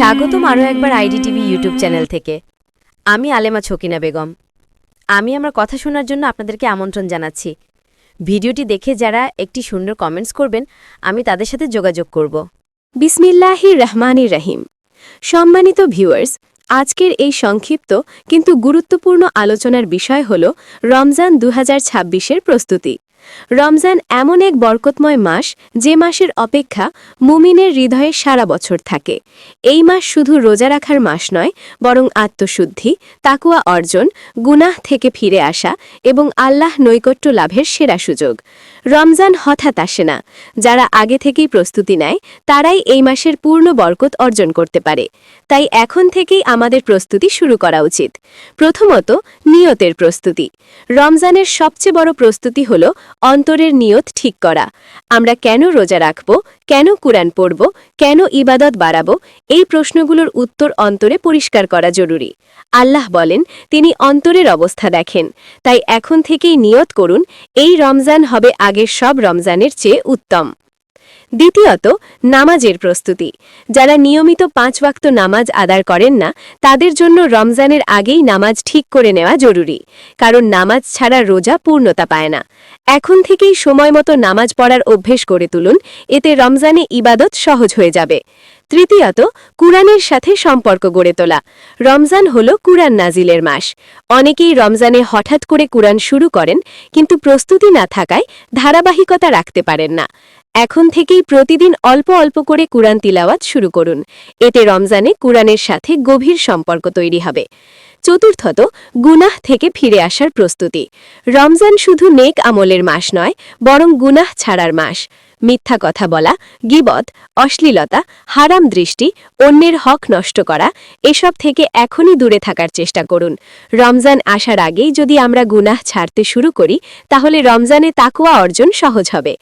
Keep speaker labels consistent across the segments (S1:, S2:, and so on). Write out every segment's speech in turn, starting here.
S1: স্বাগতম আরও একবার আইডি টিভি ইউটিউব চ্যানেল থেকে। আমি আলেমা ছকিনা বেগম। আমি আমার কথা শোনার জন্য আপনাদেরকে আমন্ত্রণ জানাচ্ছি। ভিডিওটি দেখে যারা একটি সুন্দর কমেন্টস করবেন, আমি তাদের সাথে যোগাযোগ করব।
S2: বিসমিল্লাহির রহমানির রহিম। সম্মানিত ভিউয়ার্স, আজকের এই সংক্ষিপ্ত কিন্তু গুরুত্বপূর্ণ আলোচনার বিষয় হল রমজান দু এর প্রস্তুতি। রমজান এমন এক বরকতময় মাস যে মাসের অপেক্ষা মুমিনের হৃদয়ে সারা বছর থাকে। এই মাস শুধু রোজা রাখার মাস নয়, বরং আত্মশুদ্ধি, তাকুয়া অর্জন, গুনাহ থেকে ফিরে আসা এবং আল্লাহ নৈকট্য লাভের সেরা সুযোগ। রমজান হঠাৎ আসে না। যারা আগে থেকেই প্রস্তুতি নেয়, তারাই এই মাসের পূর্ণ বরকত অর্জন করতে পারে। তাই এখন থেকেই আমাদের প্রস্তুতি শুরু করা উচিত। প্রথমত, নিয়তের প্রস্তুতি। রমজানের সবচেয়ে বড় প্রস্তুতি হল অন্তরের নিয়ত ঠিক করা। আমরা কেন রোজা রাখব? কেন কুরআন পড়ব? কেন ইবাদত বাড়াব? এই প্রশ্নগুলোর উত্তর অন্তরে পরিষ্কার করা জরুরি। আল্লাহ বলেন, তিনি অন্তরের অবস্থা দেখেন। তাই এখন থেকেই নিয়ত করুন, এই রমজান হবে আগের সব রমজানের চেয়ে উত্তম। দ্বিতীয়ত, নামাজের প্রস্তুতি। যারা নিয়মিত পাঁচ ওয়াক্ত নামাজ আদার করেন না, তাদের জন্য রমজানের আগেই নামাজ ঠিক করে নেওয়া জরুরি, কারণ নামাজ ছাড়া রোজা পূর্ণতা পায় না। এখন থেকেই সময় মতো নামাজ পড়ার অভ্যেস করে তুলুন, এতে রমজানে ইবাদত সহজ হয়ে যাবে। তৃতীয়ত, কুরআনের সাথে সম্পর্ক গড়ে তোলা। রমজান হল কুরআন নাজিলের মাস। অনেকেই রমজানে হঠাৎ করে কুরআন শুরু করেন, কিন্তু প্রস্তুতি না থাকায় ধারাবাহিকতা রাখতে পারেন না। এখন থেকেই প্রতিদিন অল্প অল্প করে কুরআন তিলাওয়াত শুরু করুন। এতে রমজানে কুরআনের সাথে গভীর সম্পর্ক তৈরি হবে। চতুর্থত, গুনাহ থেকে ফিরে আসার প্রস্তুতি। রমজান শুধু নেক আমলের মাস নয়, বরং গুনাহ ছাড়ার মাস। মিথ্যা কথা বলা, গিবত, অশ্লীলতা, হারাম দৃষ্টি, অন্যের হক নষ্ট করা, এসব থেকে এখনই দূরে থাকার চেষ্টা করুন। রমজান আসার আগেই যদি আমরা গুনাহ ছাড়তে শুরু করি, তাহলে রমজানে তাকুয়া অর্জন সহজ হবে।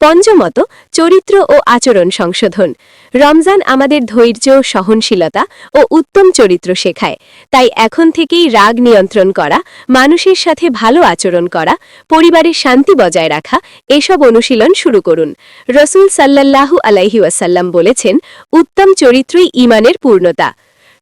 S2: পঞ্চমত চরিত্র ও আচরণ সংশোধন। রমজান আমাদের ধৈর্য, সহনশীলতা ও উত্তম চরিত্র শেখায়। তাই এখন থেকেই রাগ নিয়ন্ত্রণ করা, মানুষের সাথে ভালো আচরণ করা, পরিবারের শান্তি বজায় রাখা, এসব অনুশীলন শুরু করুন। রসুল সাল্লাল্লাহু আলাইহি ওয়াসাল্লাম বলেছেন, উত্তম চরিত্রই ইমানের পূর্ণতা।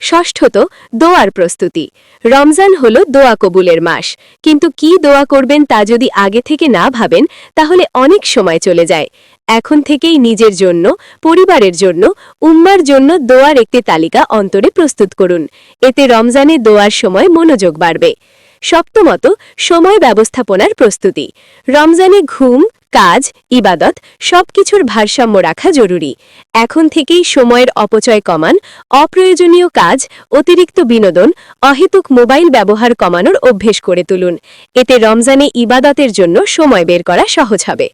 S2: ষষ্ঠত দোয়ার প্রস্তুতি। রমজান হল দোয়া কবুলের মাস। কিন্তু কি দোয়া করবেন তা যদি আগে থেকে না ভাবেন, তাহলে অনেক সময় চলে যায়। এখন থেকেই নিজের জন্য, পরিবারের জন্য, উম্মার জন্য দোয়ার একটি তালিকা অন্তরে প্রস্তুত করুন। এতে রমজানে দোয়ার সময় মনোযোগ বাড়বে। সপ্তমত, সময় ব্যবস্থাপনার প্রস্তুতি। রমজানে ঘুম কাজ, ইবাদত, সবকিছুর ভারসাম্য রাখা জরুরি। এখন থেকেই সময়ের অপচয় কমান, অপ্রয়োজনীয় কাজ, অতিরিক্ত বিনোদন, অহেতুক মোবাইল ব্যবহার কমানোর অভ্যেস করে তুলুন। এতে রমজানে ইবাদতের জন্য সময় বের করা সহজ হবে।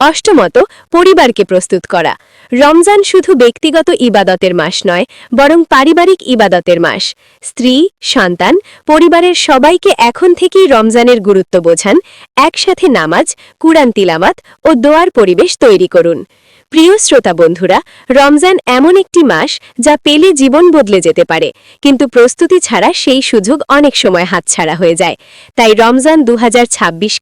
S2: অষ্টমত, পরিবারকে প্রস্তুত করা। রমজান শুধু ব্যক্তিগত ইবাদতের মাস নয়, বরং পারিবারিক ইবাদতের মাস। স্ত্রী, সন্তান, পরিবারের সবাইকে এখন থেকেই রমজানের গুরুত্ব বোঝান। একসাথে নামাজ, কুরআন তিলামাত ও দোয়ার পরিবেশ তৈরি করুন। প্রিয় শ্রোতা বন্ধুরা, রমজান এমন একটি মাস যা পেলে জীবন বদলে যেতে পারে, কিন্তু প্রস্তুতি ছাড়া সেই সুযোগ অনেক সময় হাতছাড়া হয়ে যায়। তাই রমজান দু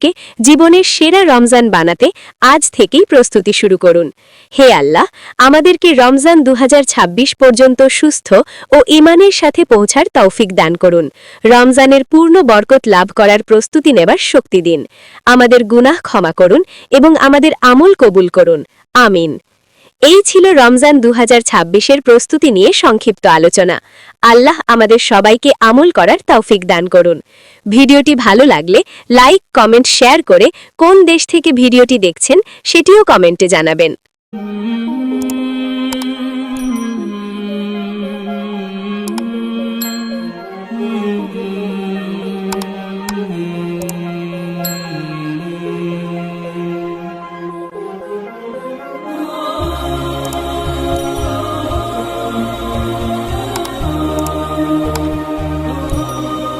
S2: কে জীবনের সেরা রমজান বানাতে আজ থেকেই প্রস্তুতি শুরু করুন। হে আল্লাহ, আমাদেরকে রমজান দু হাজার ছাব্বিশ পর্যন্ত সুস্থ ও ইমানের সাথে পৌঁছার তৌফিক দান করুন। রমজানের পূর্ণ বরকত লাভ করার প্রস্তুতি নেবার শক্তি দিন। আমাদের গুনাহ ক্ষমা করুন এবং আমাদের আমল কবুল করুন। আমিন। এই ছিল রমজান দু এর প্রস্তুতি নিয়ে সংক্ষিপ্ত আলোচনা। আল্লাহ আমাদের সবাইকে আমল করার তৌফিক দান করুন। ভিডিওটি ভালো লাগলে লাইক, কমেন্ট, শেয়ার করে কোন দেশ থেকে ভিডিওটি দেখছেন সেটিও কমেন্টে জানাবেন।